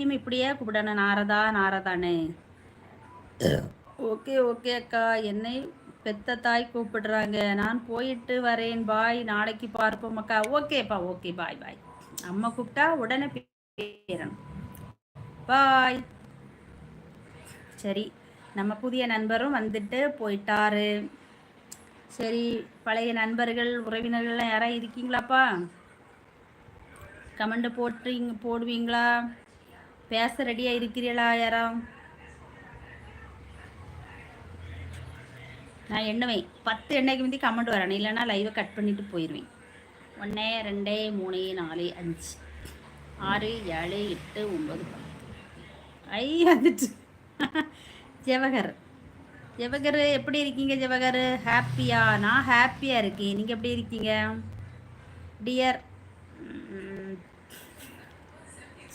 எல்லாரையும் இப்படியே கூப்பிடணும். நாரதா நாரதான்னு. ஓகே ஓகே அக்கா. என்னை பெத்த தாய் கூப்பிடுறாங்க. நான் போயிட்டு வரேன். பாய். நாளைக்கு பார்ப்போம் அக்கா. ஓகேப்பா ஓகே பாய் பாய். அம்மா கூப்பிட்டா உடனே பேரணும். பாய். சரி நம்ம புதிய நண்பரும் வந்துட்டு போயிட்டாரு. சரி பழைய நண்பர்கள் உறவினர்கள்லாம் யாராவது இருக்கீங்களாப்பா? கமெண்ட் போட்டுறீங்க போடுவீங்களா? பேச ரெடியாக இருக்கிறீர்களா யாரா நான் எண்ணுவேன் பத்து எண்ணைக்கு முந்தி கமெண்ட் வரேன் இல்லைன்னா லைவை கட் பண்ணிட்டு போயிடுவேன் ஒன்று ரெண்டு மூணு நாலு அஞ்சு. ஆறு ஏழு எட்டு ஒம்பது ஐ வந்துட்டு. ஜவஹர் ஜவஹர் எப்படி இருக்கீங்க ஜவஹர் ஹாப்பியா நான் ஹாப்பியாக இருக்கேன். நீங்கள் எப்படி இருக்கீங்க? டியர்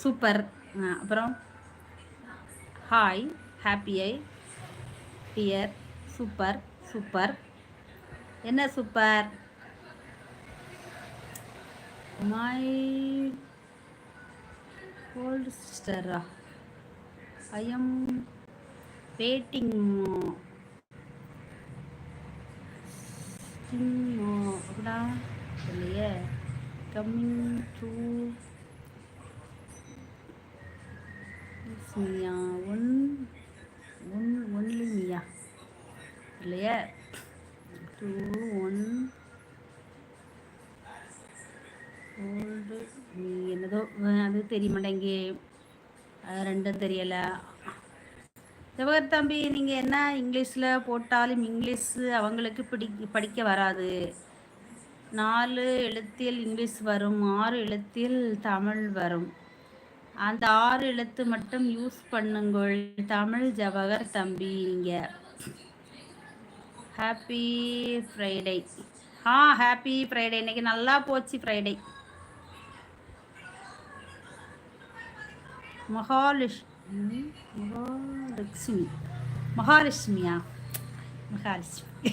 சூப்பர் அப்புறம் ஹாய் ஹாப்பியை டியர் சூப்பர் சூப்பர். என்ன சூப்பர்? மை ஓல்டு சிஸ்டரா ஐ எம் வெயிட்டிங் அப்படின்னா இல்லையே. Coming to Mia one one only மியா இல்லையா? டூ ஒன் ஓல்டு என்னதோ அது தெரிய மாட்டேங்க ரெண்டும் தெரியலை. ஜவஹர் தம்பி நீங்கள் என்ன இங்கிலீஷில் போட்டாலும் இங்கிலீஷ் அவங்களுக்கு பிடி படிக்க வராது. நாலு எழுத்தில் இங்கிலீஷ் வரும் ஆறு எழுத்தில் தமிழ் வரும். அந்த ஆறு எழுத்து மட்டும் யூஸ் பண்ணுங்கள். தமிழ் ஜவஹர் தம்பி நீங்கள் ஹாப்பி ஃப்ரைடே ஆ ஹாப்பி ஃப்ரைடே இன்னைக்கு நல்லா போச்சு ஃப்ரைடே மகாலிஷ் மகாலட்சுமி. மகாலட்சுமியா? மகாலட்சுமி.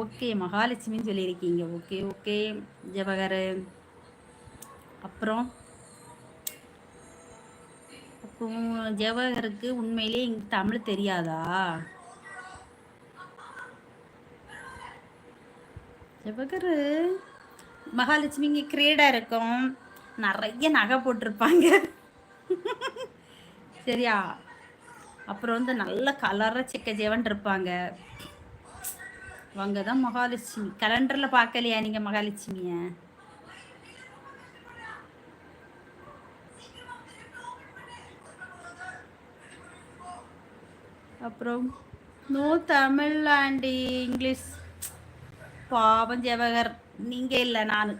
ஓகே மகாலட்சுமின்னு சொல்லியிருக்கீங்க. Okay okay Jawahar. அப்புறம்? அப்போ ஜவஹருக்கு உண்மையிலே இங்கே தமிழ் தெரியாதா? ஜவஹர் மகாலட்சுமி இங்கே கிரேடாக இருக்கும். நிறைய நகை போட்டிருப்பாங்க. சரியா? அப்புறம் வந்து நல்ல கலராக சிக்க ஜெவன் இருப்பாங்க. அவங்க தான் மகாலட்சுமி கலண்டரில் பார்க்கலையா நீங்கள் மகாலட்சுமிய? அப்புறம் நோ தமிழ் அண்ட் இங்கிலீஷ் பாவம் ஜெவகர் நீங்கள் இல்லை நான்.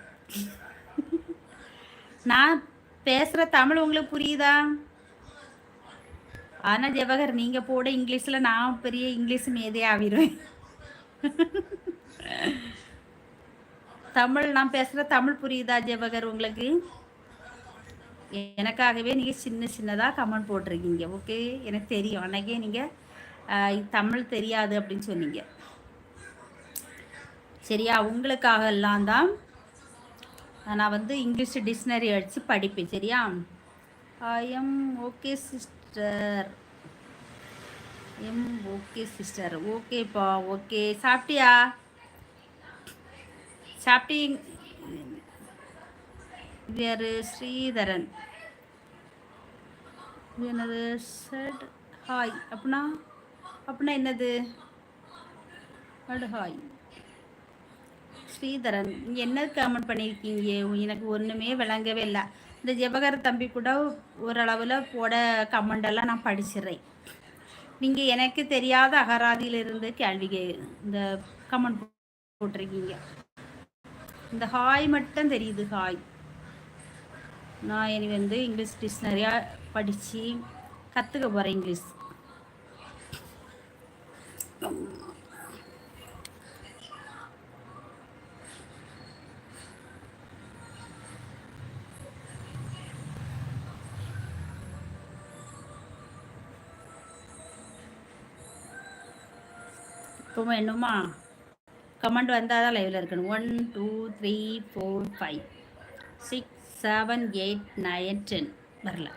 நான் பேசுகிற தமிழ் உங்களுக்கு புரியுதா? ஆனால் ஜெவகர் நீங்கள் போட இங்கிலீஷில் நான் பெரிய இங்கிலீஷ் மேதே ஆகிடுவேன் தமிழ் நான் பேசுகிற தமிழ் புரியுதா ஜெவகர் உங்களுக்கு? எனக்காகவே நீங்கள் சின்ன சின்னதாக கமெண்ட் போட்டிருக்கீங்க ஓகே எனக்கு தெரியும். அன்னைக்கே நீங்கள் தமிழ் தெரியாது அப்படின்னு சொன்னீங்க. சரியா? உங்களுக்காக எல்லாம் தான் நான் வந்து இங்கிலீஷ் டிக்ஷனரி அடித்து படிப்பேன். சரியா? I am okay sister. Am okay sister. ஓகேப்பா ஓகே. சாப்பிட்டியா? சாப்பிட்டி? வேறு ஸ்ரீதரன். எனது சட் ஹாய் அப்படின்னா அப்படின்னா என்னது? ஹாய் ஸ்ரீதரன் என்ன கமெண்ட் பண்ணியிருக்கீங்க எனக்கு ஒன்றுமே விளங்கவே இல்லை. இந்த ஜெபகர தம்பி கூட ஓரளவில் போட கமெண்டெல்லாம் நான் படிச்சிடுறேன். நீங்கள் எனக்கு தெரியாத அகராதியிலிருந்து கேள்வி இந்த கமெண்ட் போட்டிருக்கீங்க. இந்த ஹாய் மட்டும் தெரியுது ஹாய். நான் இனி வந்து இங்கிலீஷ் டிக்ஷனரியாக படித்து கற்றுக்க போகிறேன் இங்கிலீஷ். இப்போ வேணுமா கமெண்ட் வந்தால் தான் லைவில் இருக்கணும். One two three four five six seven eight nine ten வரல.